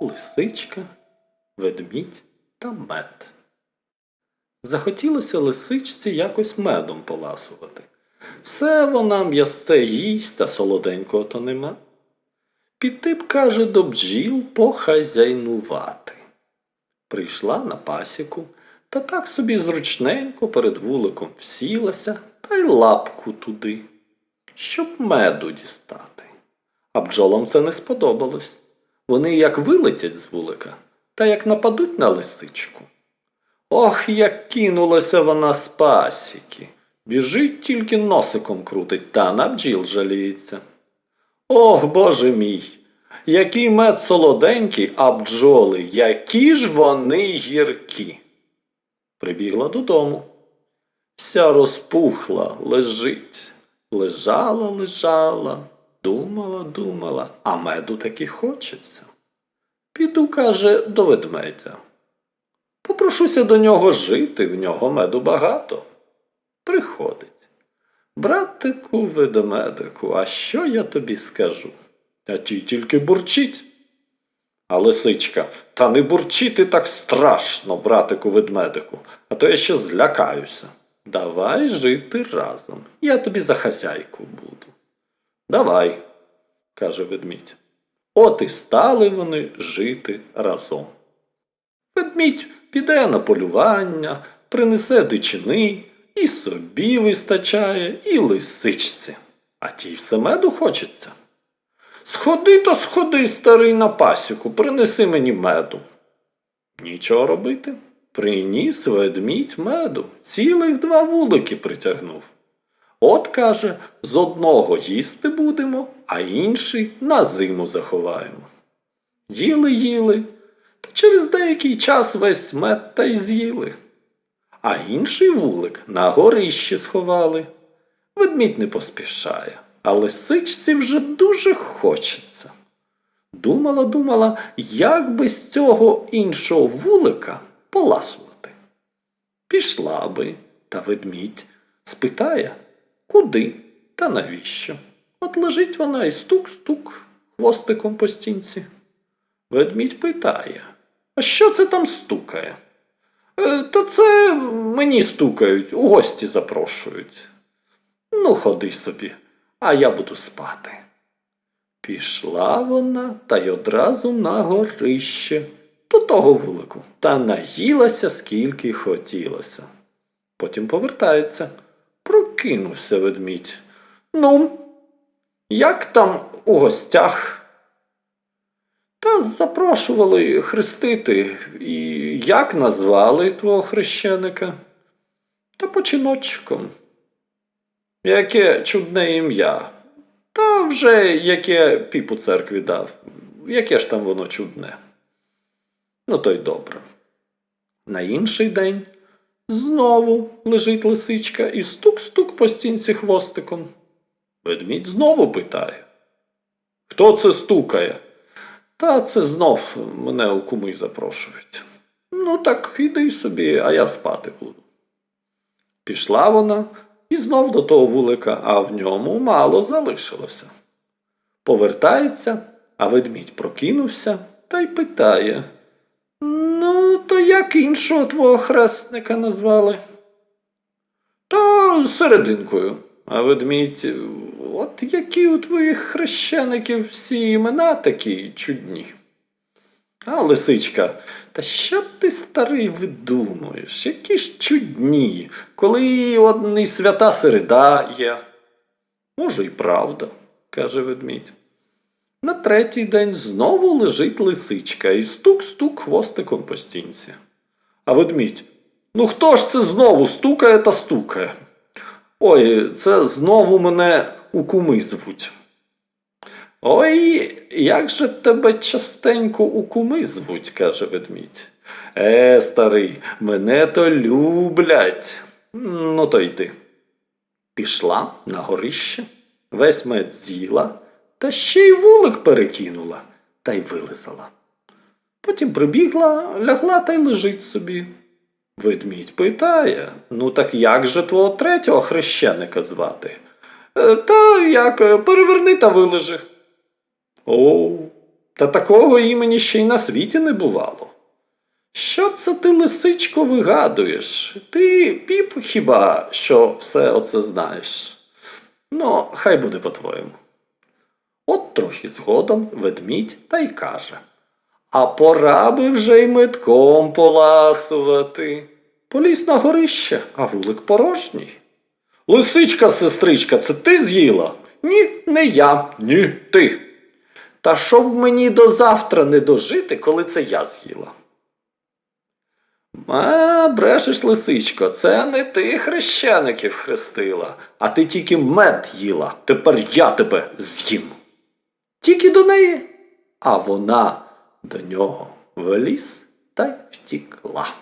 лисичка, ведмідь та мед. Захотілося лисичці якось медом поласувати. Все вона м'ясце їсть, а солоденького то нема. Піти б, каже, до бджіл похазяйнувати. Прийшла на пасіку та так собі зручненько перед вуликом всілася та й лапку туди, щоб меду дістати. А бджолам це не сподобалось. Вони як вилетять з вулика, та як нападуть на лисичку. Ох, як кинулася вона з пасіки. Біжить тільки носиком крутить, та на бджіл жаліється. Ох, боже мій, який мед солоденький, а бджоли, які ж вони гіркі. Прибігла додому. Вся розпухла, лежить. Лежала, лежала, думала, думала, а меду таки хочеться. Піду, каже, до ведмедя. Попрошуся до нього жити, в нього меду багато. Приходить. Братику, ведмедику, а що я тобі скажу? А ті тільки бурчить. А лисичка, та не бурчити так страшно, братику ведмедику, а то я ще злякаюся. Давай жити разом. Я тобі за хазяйку буду. Давай, каже ведмідь. От і стали вони жити разом. Ведмідь піде на полювання, принесе дичини, і собі вистачає, і лисичці. А тій все меду хочеться. Сходи то сходи, старий на пасіку, принеси мені меду. Нічого робити. Приніс ведмідь меду, цілих два вулики притягнув. От, каже, з одного їсти будемо, а інший на зиму заховаємо. Їли, їли, та через деякий час весь мед та й з'їли. А інший вулик на горищі сховали. Ведмідь не поспішає, а лисичці вже дуже хочеться. Думала, думала, як би з цього іншого вулика поласувати. Пішла би, та ведмідь спитає, куди та навіщо. От лежить вона і стук-стук хвостиком по стінці. Ведмідь питає, а що це там стукає? «Е, Та це мені стукають, у гості запрошують. Ну, ходи собі, а я буду спати. Пішла вона та й одразу на горище до того вулику та наїлася, скільки хотілося. Потім повертається. Прокинувся ведмідь. Ну, як там у гостях? Та запрошували хрестити, і як назвали твого хрещеника? Та починочком. Яке чудне ім'я. Та вже яке піп у церкві дав. Яке ж там воно чудне. Ну, то й добре. На інший день знову лежить лисичка і стук-стук по стінці хвостиком. Ведмідь знову питає. Хто це стукає? Та це знов мене у куми запрошують. Ну, так іди собі, а я спати буду. Пішла вона і знов до того вулика, а в ньому мало залишилося. Повертається, а ведмідь прокинувся та й питає. Ну, то як іншого твого хресника назвали? Та серединкою. А ведмідь, от які у твоїх хрещеників всі імена такі чудні. А лисичка, та що ти, старий, видумуєш? Які ж чудні, коли одні свята середа є. Може, і правда, каже ведмідь. На третій день знову лежить лисичка і стук-стук хвостиком по стінці. А ведмідь, ну хто ж це знову стукає та стукає? Ой, це знову мене у куми звуть. Ой, як же тебе частенько у куми звуть, каже ведмідь. Е, старий, мене то люблять. Ну, то йди. Пішла на горище, весь мед з'їла, та ще й вулик перекинула та й вилизала. Потім прибігла, лягла та й лежить собі. Ведмідь питає, ну так як же твого третього хрещеника звати? «Е, Та як, е, переверни та вилежи. О, Та такого імені ще й на світі не бувало. Що це ти, лисичко, вигадуєш? Ти піп хіба що все оце знаєш? Ну, хай буде по-твоєму. От трохи згодом ведмідь та й каже. А пора би вже й метком поласувати. Поліз на горище, а вулик порожній. Лисичка, сестричка, це ти з'їла? Ні, не я, ні, ти. Та щоб мені до завтра не дожити, коли це я з'їла. А, брешеш, лисичко, це не ти хрещеників хрестила, а ти тільки мед їла. Тепер я тебе з'їм. Тільки до неї. А вона до нього вліз та й втікла.